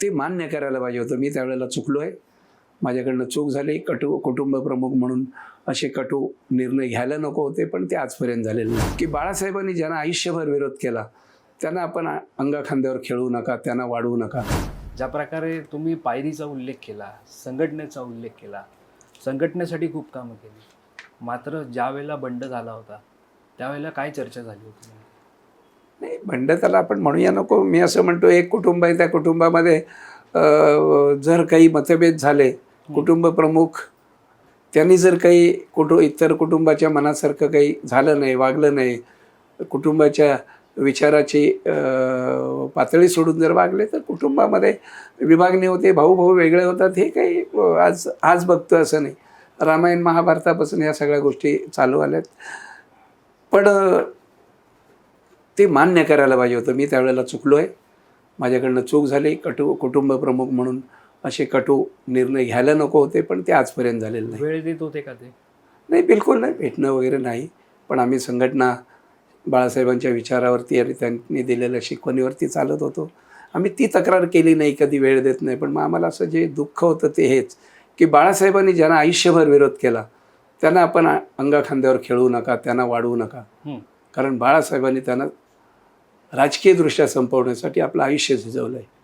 ते मान्य करायला पाहिजे होतं. मी त्यावेळेला चुकलो आहे माझ्याकडनं चूक झाली. कटू कुटुंब प्रमुख म्हणून असे कटू निर्णय घ्यायला नको होते पण ते आजपर्यंत झालेले नाही. की बाळासाहेबांनी ज्यांना आयुष्यभर विरोध केला त्यांना आपण अंगा खांद्यावर खेळू नका त्यांना वाढवू नका. ज्या प्रकारे तुम्ही पायरीचा उल्लेख केला संघटनेचा उल्लेख केला संघटनेसाठी खूप कामं केली मात्र ज्या वेळेला बंड झाला होता त्यावेळेला काय चर्चा झाली होती? नाही बंड त्याला आपण म्हणूया नको. मी असं म्हणतो एक कुटुंब आहे त्या कुटुंबामध्ये जर काही मतभेद झाले कुटुंब प्रमुख त्यांनी जर काही कुटु इतर कुटुंबाच्या मनासारखं काही झालं नाही वागलं नाही कुटुंबाच्या विचाराची पातळी सोडून जर वागले तर कुटुंबामध्ये विभागणी होते भाऊ भाऊ वेगळे होतात हे काही आज आज बघतो असं नाही. रामायण महाभारतापासून या सगळ्या गोष्टी चालू आल्यात. पण ते मान्य करायला पाहिजे होतं. मी त्यावेळेला चुकलो आहे माझ्याकडनं चूक झाली. कटू कुटुंब प्रमुख म्हणून असे कटू निर्णय घ्यायला नको होते पण ते आजपर्यंत झालेले नाही. वेळ देत होते का ते? नाही बिलकुल नाही. भेटणं वगैरे नाही. पण आम्ही संघटना बाळासाहेबांच्या विचारावरती आणि त्यांनी दिलेल्या शिकवणीवरती चालत होतो. आम्ही ती तक्रार केली नाही कधी वेळ देत नाही. पण मग आम्हाला असं जे दुःख होतं ते हेच की बाळासाहेबांनी ज्यांना आयुष्यभर विरोध केला त्यांना आपण अंगा खांद्यावर खेळू नका त्यांना वाढवू नका. कारण बाळासाहेबांनी त्यांना राजकीयदृष्ट्या संपवण्यासाठी आपलं आयुष्य झिजवलं आहे